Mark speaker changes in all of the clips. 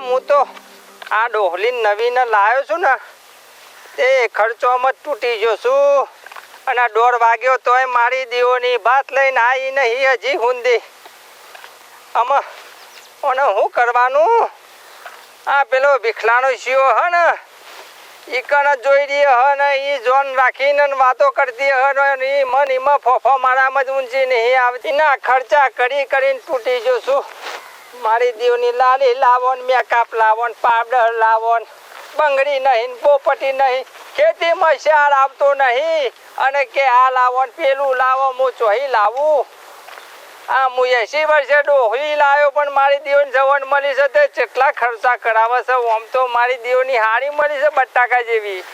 Speaker 1: હું તો આ ડોહલી નવીને લાવ્યો છું ને, તે ખર્ચોમાં તૂટી ગયો અને દોઢ વાગ્યો તોય મારી દીવોની ભાત લઈને આવી નહીં હજી હુંદી. આમાં શું કરવાનું? આ પેલો ભીખલાનો શિયો હ ને, ઈ કણ જોઈ રહી હ ને, ઈ જોન રાખીને વાતો કરતી હ ને એ મન એમાં ફોફો મારામાં જ ઊંચી નહીં આવતી. ના, ખર્ચા કરી કરીને તૂટી જશું મારી દીવની લાલી લાવો ને મેકઅપ લાવો પાવડર લાવો બંગડી નહીં, પોપટી નહીં, ખેતીમાં શાળ આવતો નહીં. અને કે આ લાવો પેલું લાવો, હું ચોહી લાવું. આ હું એસી વર્ષે ડોહી લાવ્યો પણ મારી દીવની જવન મળી છે તે કેટલા ખર્ચા કરાવે છે આમ તો મારી દીવની હાડી મળી છે બટાકા જેવી.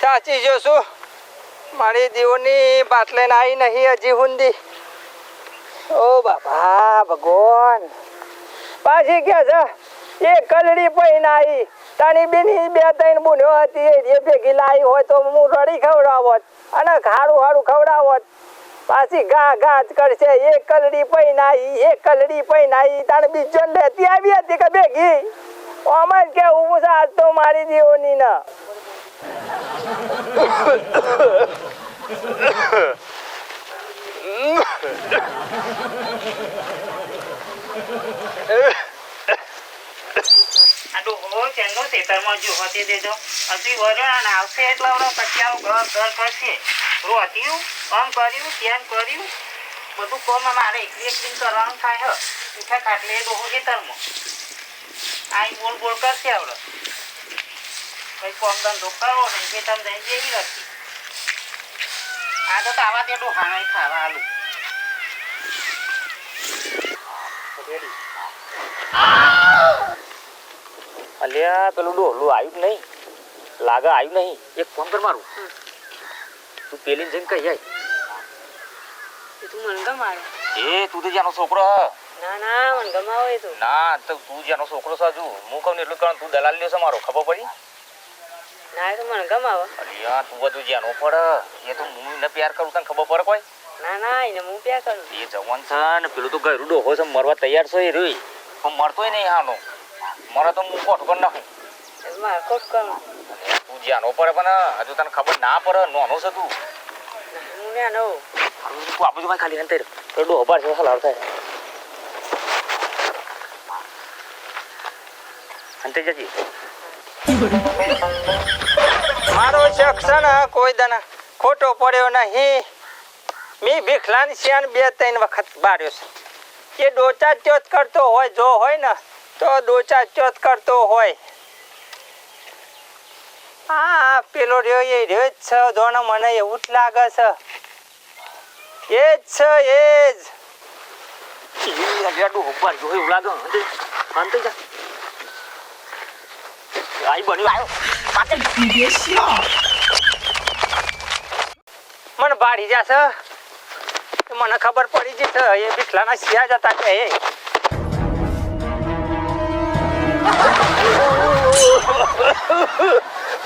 Speaker 1: સાચી જોશું મારી દીવની બાટલે આવી નહીં હજી હુંદી. ઓ બાપા ભગવાન પાછી કે છે એ કલડી પૈન આવી તણી બેની બે ત્રણ બુન્યો હતી એ ભેગી લાવી હોય તો હું રડી ખવડાવત અને ખારું હારું ખવડાવત પાછી ઘા ઘા જ કરશે એ કલડી પૈન આવી એ કલડી પૈન આવી તાને બીજો લેતી આવી હતી કે ભેગી આમાં જ કે હું છે આજ તો મારી દીવોની ને
Speaker 2: ડોહો ચેંગો ખેતરમાં જો હોતી થાય હ. ઉઠા ખાટલે ડોહો ખેતરમાં આઈ બોલ બોલ કરશે આવડે. કઈ કોમ ધંધો કરો ને જેવી નથી. આ તો આવા તે ડોહાને ખાવા આલું.
Speaker 3: અલ્યા પેલું ડોલું આવ્યું જ નહીં. લાગે આવ્યું નહીં. એક ફોન કર મારું. તું પેલી જઈને કહી
Speaker 4: આવી તું મને ગમાડે
Speaker 3: એ તું તો જ્યાંનો છોકરો
Speaker 4: ના ના મને ગમાવે તો.
Speaker 3: ના તો તું જ્યાંનો છોકરો હજુ. હું કહું ને એટલું કારણ તું દલાલ લ્યો છે મારો ખબર પડી?
Speaker 4: ના એ તો મને ગમાવે.
Speaker 3: અલ્યા તું બધું જ્યાંનો પડે એ તો હું પ્યાર કરું તને ખબર પડે કોઈ?
Speaker 4: ના ના એને હું પ્યા કરું?
Speaker 3: એ જવાન છે ને પેલું તો ગયરું ડોહો છે મરવા તૈયાર છે એ રહ્યું. પણ મરતોય નહીં હાનો મરે તો હું કોટ કરી નાખું.
Speaker 4: મારે ખોટ કરું
Speaker 3: તું જ્યાંનો પડે પણ હજુ તને ખબર ના પડે નોનો છે તું.
Speaker 4: હું ના નવું
Speaker 3: હારું, તું આ બધું ખાલી અંતર પેલો ડોહો પાડ છે હલાવ થાય અંતે જજી.
Speaker 1: મારો શિક્ષણ કોઈ દાના ખોટો પડ્યો નહીં. મી ભીખલાની શિયાન બે ત્રણ વખત બાર્યો છે. એ ડોચા ચોથ કરતો હોય જો હોય ને તો ડોચા ચોથ કરતો હોય. હા પેલો રહ્યો એ રહ્યો જ છે જોને મને એવું જ લાગે છે. એ જ છે એ જ.
Speaker 3: ઉપર એવું લાગે આઈ બન્યું આવ્યો
Speaker 1: મને બાળી જશે. મને ખબર પડી જશે એ ભીખલાના શિયા જતા કે એ.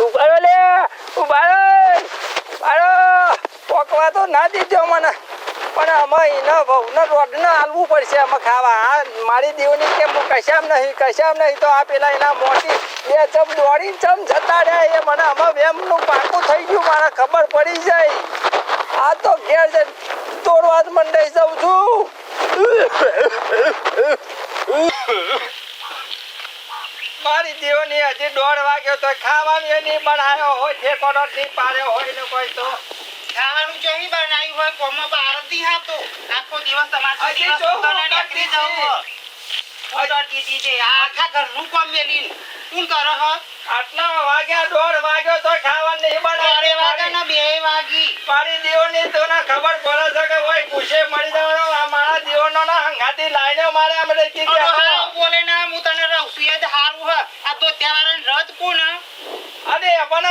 Speaker 1: ઉભારો લે, ઉભારો ઉભારો. પોકવા તો ના દીધો મને. પણ અમે એને વહુને રોડને હાલવું પડશે અમે ખાવા. આ મારી દીવની કે હું કશામ નહીં કશામ નહીં તો આ પેલા એના મોટી બે ચમ દોડી ચમ જતા રહ્યા. એ મને આમાં વેમનું પાકું થઈ ગયું. મારે ખબર પડી જાય. આ તો ઘેર છે તોડવા મંડાઈ જાઉં છું. મારી જીવની હજી દોઢ વાગ્યો તો ખાવાનું એ નહીં બનાવ્યો હોય ઠેકોડો નહીં પાડ્યો હોય ને કોઈ તો.
Speaker 2: ખાવાનું જેવી બનાવ્યું હોય કોમમાં બારતી હતો આખો દિવસ તમારે દિવસ
Speaker 1: જો
Speaker 2: નીકળી જવું ઘરનું કામ મેલીને શું કરો હો?
Speaker 1: આટલા વાગ્યા દોઢ વાગ્યો તો ખાવાનું નહીં બનાવ્યો
Speaker 2: બે વાગી.
Speaker 1: મારી દીવની તો ના ખબર પડે છે કે ભાઈ પૂછે મળી જવાનો આ મારા દીવનો ના હંગાતી લાઈને મારે આમ રેતી
Speaker 2: અડો
Speaker 1: ગયા
Speaker 2: હાવ બોલે ના હું તને રહું છું એ જ હારું હ આ તો તહેવારને રદ કોણ હ?
Speaker 1: અરે પણ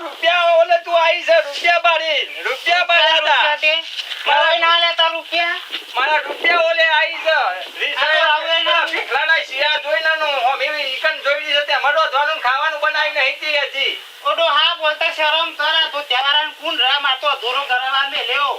Speaker 1: રૂપિયા ઓલે તું આવી છે રૂપિયા બાળી રૂપિયા બાળ્યા હતા
Speaker 2: મારા ના લેતા રૂપિયા
Speaker 1: મારા રૂપિયા ઓલે આવી છે
Speaker 2: આ તો હવે ના.
Speaker 1: ભીખલાના શિયા જોઈને નું હોમી ઈકન જોઈ લીધું તે અમારો ધોરણ ખાવાનું બનાવી નહીં હતી હજી
Speaker 2: ઓડો હા બોલતા શરમ કરા તો ત્યાવાળા કુન રામ આ તો અધૂરો કરવા મેલ્યો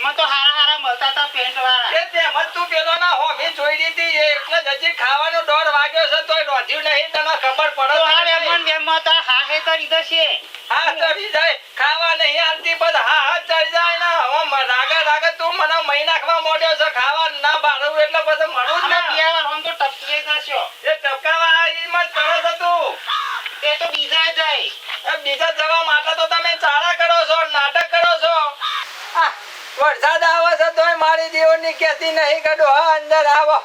Speaker 2: મને તો હારા હારા મળતા તા પેન્ટ વાળા.
Speaker 1: એ તેમ તું પેલો ના હોમી જોઈ દીધી એ એટલે જ હજી ખાવાનો ડોર વાગ્યો છે તોય નોંધ્યું નહીં તને ખબર પડે
Speaker 2: તો
Speaker 1: છે મન
Speaker 2: વેમન તો હા હે તો રીતો છે.
Speaker 1: હા ચડી જાય. ખાવા નહીં આલતી બસ હા હા ચડી જાય ના. હવે મ- રાગા રાગે તું મને મહિના નાખવા મોડ્યો છે ખાવા ના ભાડું એટલે પછી મળું જ
Speaker 2: અમે
Speaker 1: ને
Speaker 2: બે વાર આમ તો ટપકી જશો
Speaker 1: એ ટપકાવા આવી મત કરો છો તું
Speaker 2: એ તો બીજા જાય
Speaker 1: એ બીજા જવા માટે તો તમે ચાળા કરો છો નાટક કરો છો આહ, વરસાદ આવે છે તોય મારી દેવની કહેતી નહીં કડો હા અંદર આવો.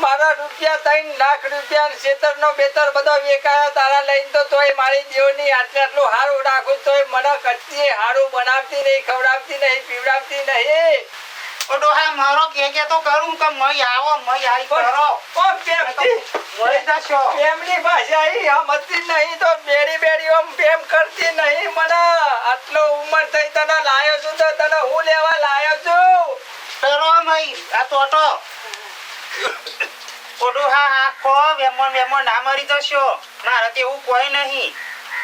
Speaker 1: મારા રૂપિયા ત્રણ લાખ રૂપિયા ખેતરનો બેતર બધો વેકાયો તારા લઈને તો તોય મારી દેવની આટલે આટલું સારું રાખું તોય મને કચ્છી સારું બનાવતી નહીં ખવડાવતી નહીં પીવડાવતી નહીં.
Speaker 2: ડોહા મારો કે કે તો કરું કે મય આવો મય આઈ કરો.
Speaker 1: ઓ
Speaker 2: મય
Speaker 1: પ્રેમની ભાષા ઈ સમજતી નહીં તો બેડી બેડી ઓમ પ્રેમ કરતી નહીં મને. આટલો ઉંમર થઈ તને લાયો છું તો તને હું લેવા લાયો
Speaker 2: આ ટોટો ઓ ડોહા હા ખો વેમન વેમન ના મરી જશો. મારે તો એવું કોઈ નહીં.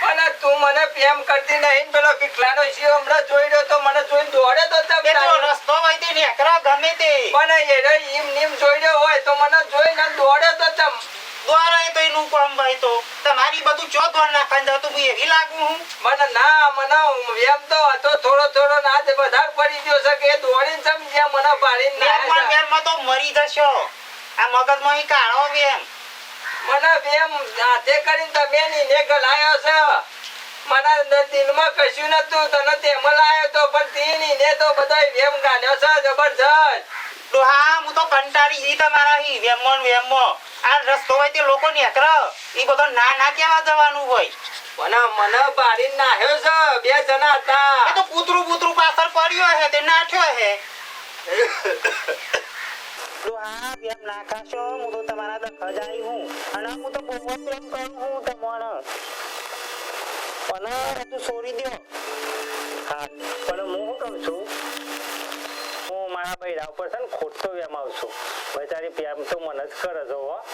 Speaker 1: પણ તું મને પ્રેમ કરતી નહીં પેલો વિકલાનો છે હમણાં જોઈ રહ્યો તો મને જોઈને દોડે તો તમે
Speaker 2: તો રસ્તો હોય તે નેકરા ગમે તે.
Speaker 1: પણ એ રે ઈમ નીમ જોઈ રહ્યો હોય તો મને જોઈને દોડે તો તમ.
Speaker 2: દોરાય તો એનું કોમ ભાઈ તો. તમારી બધું ચો દોર નાખવા દઉં તું એવી લાગુ હું?
Speaker 1: મને ના મને એમ તો હતો થોડો થોડો ના જ વધારે પડી ગયો. કે દોડીને સમજ્યા મને પાડીને
Speaker 2: તો. મરી જશો. આ મગજમાં ઈ કાઢો વેમ.
Speaker 1: મને બેમ હાથે કરીને તમે નીને ગલાયો છે. મારા દિલમાં કશું નતું તને તેમાં લાયો તો પણ તે નીને તો બધાય વેમ ગાલ્યો છે જબરજસ્ત.
Speaker 2: હા હું તો કંટાળી ગઈ તમારા હી વેમો વેમો આ રસ્તો હોય તે લોકો નેકર ઈ બધો ના ના કેવા જવાનું હોય.
Speaker 1: મને મને બારી નાહ્યો છે બે જણા હતા
Speaker 2: તો કૂતરું કૂતરું પાછળ પડ્યો હે તે નાઠ્યો હે ડોહા વેમ નાખાશો હું તો તમારા પ્રેમ તમને. પણ તું છોડી દ્યો.
Speaker 3: હા, પણ હું કહું છું? હું મારા બૈરા ઉપર છે ને ખોટો વેમ છું. બચારી પ્રેમ તો મને જ કરે છો, હો.